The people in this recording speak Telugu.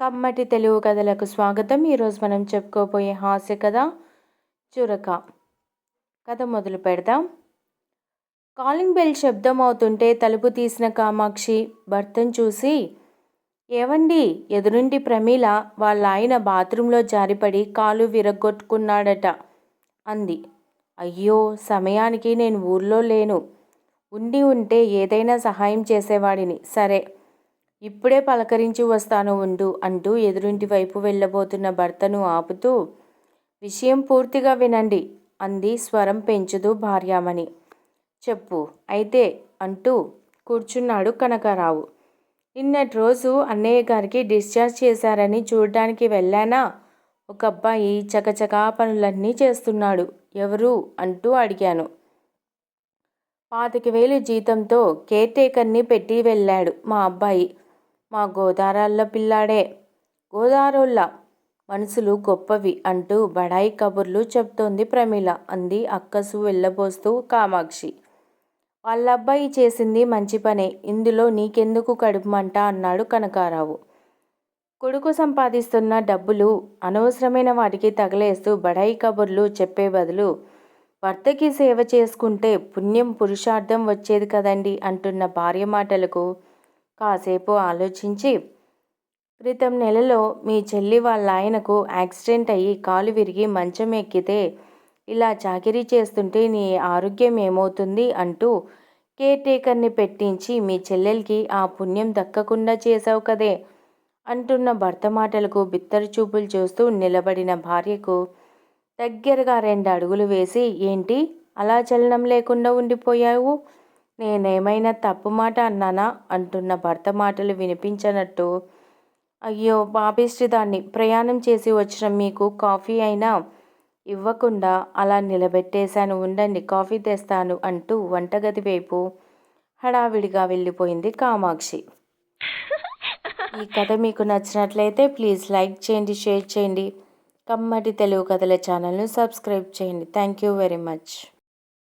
కమ్మటి తెలుగు కథలకు స్వాగతం. ఈరోజు మనం చెప్పుకోబోయే హాస్య కథ చురక. కథ మొదలు పెడదాం. కాలింగ్ బెల్ శబ్దం అవుతుంటే తలుపు తీసిన కామాక్షి భర్తను చూసి ఏవండి ఎదురుండి ప్రమీల వాళ్ళ ఆయన బాత్రూంలో జారిపడి కాలు విరగొట్టుకున్నాడట అంది. అయ్యో సమయానికి నేను ఊర్లో లేను. ఉండి ఉంటే ఏదైనా సహాయం చేసేవాడిని. సరే ఇప్పుడే పలకరించి వస్తాను ఉండు అంటూ ఎదురింటి వైపు వెళ్ళబోతున్న భర్తను ఆపుతూ విషయం పూర్తిగా వినండి అంది స్వరం పెంచుతూ భార్యామణి. చెప్పు అయితే అంటూ కూర్చున్నాడు కనకారావు. నిన్నటి రోజు అన్నయ్య గారికి డిశ్చార్జ్ చేశారని చూడడానికి వెళ్ళానా? ఒక అబ్బాయి చకచకా పనులన్నీ చేస్తున్నాడు. ఎవరు? అంటూ అడిగాను. పాతిక వేలు జీతంతో కేర్ టేకర్ని పెట్టి వెళ్ళాడు మా అబ్బాయి. మా గోదారాల్లో పిల్లాడే. గోదారోళ్ళ మనసులు గొప్పవి అంటూ బడాయి కబుర్లు చెప్తోంది ప్రమీల అంది అక్కసు వెళ్ళబోస్తూ కామాక్షి. వాళ్ళ అబ్బాయి చేసింది మంచి పనే. ఇందులో నీకెందుకు కడుపుమంట అన్నాడు కనకారావు. కొడుకు సంపాదిస్తున్న డబ్బులు అనవసరమైన వాటికి తగలేస్తూ బడాయి కబుర్లు చెప్పే బదులు భర్తకి సేవ చేసుకుంటే పుణ్యం పురుషార్థం వచ్చేది కదండి అంటున్న భార్య మాటలకు కాసేపు ఆలోచించి క్రితం నెలలో మీ చెల్లి వాళ్ళ ఆయనకు యాక్సిడెంట్ అయ్యి కాలు విరిగి మంచం ఎక్కితే ఇలా చాకిరీ చేస్తుంటే నీ ఆరోగ్యం ఏమవుతుంది? అంటూ కేర్ టేకర్ని పెట్టించి మీ చెల్లెలకి ఆ పుణ్యం దక్కకుండా చేసావు కదే అంటున్న భర్త మాటలకు బిత్తరు చూపులు చూస్తూ నిలబడిన భార్యకు దగ్గరగా రెండు అడుగులు వేసి ఏంటి? అలా చలనం లేకుండా ఉండిపోయావు? నేనేమైనా తప్పు మాట అన్నానా? అంటున్న భర్త మాటలు వినిపించనట్టు. అయ్యో దాన్ని ప్రయాణం చేసి వచ్చిన మీకు కాఫీ అయినా ఇవ్వకుండా అలా నిలబెట్టేశాను. ఉండండి కాఫీ తెస్తాను అంటూ వంటగది వైపు హడావిడిగా వెళ్ళిపోయింది కామాక్షి. ఈ కథ మీకు నచ్చినట్లయితే ప్లీజ్ లైక్ చేయండి షేర్ చేయండి. కమ్మటి తెలుగు కథల ఛానల్ను సబ్స్క్రైబ్ చేయండి. Thank you very much.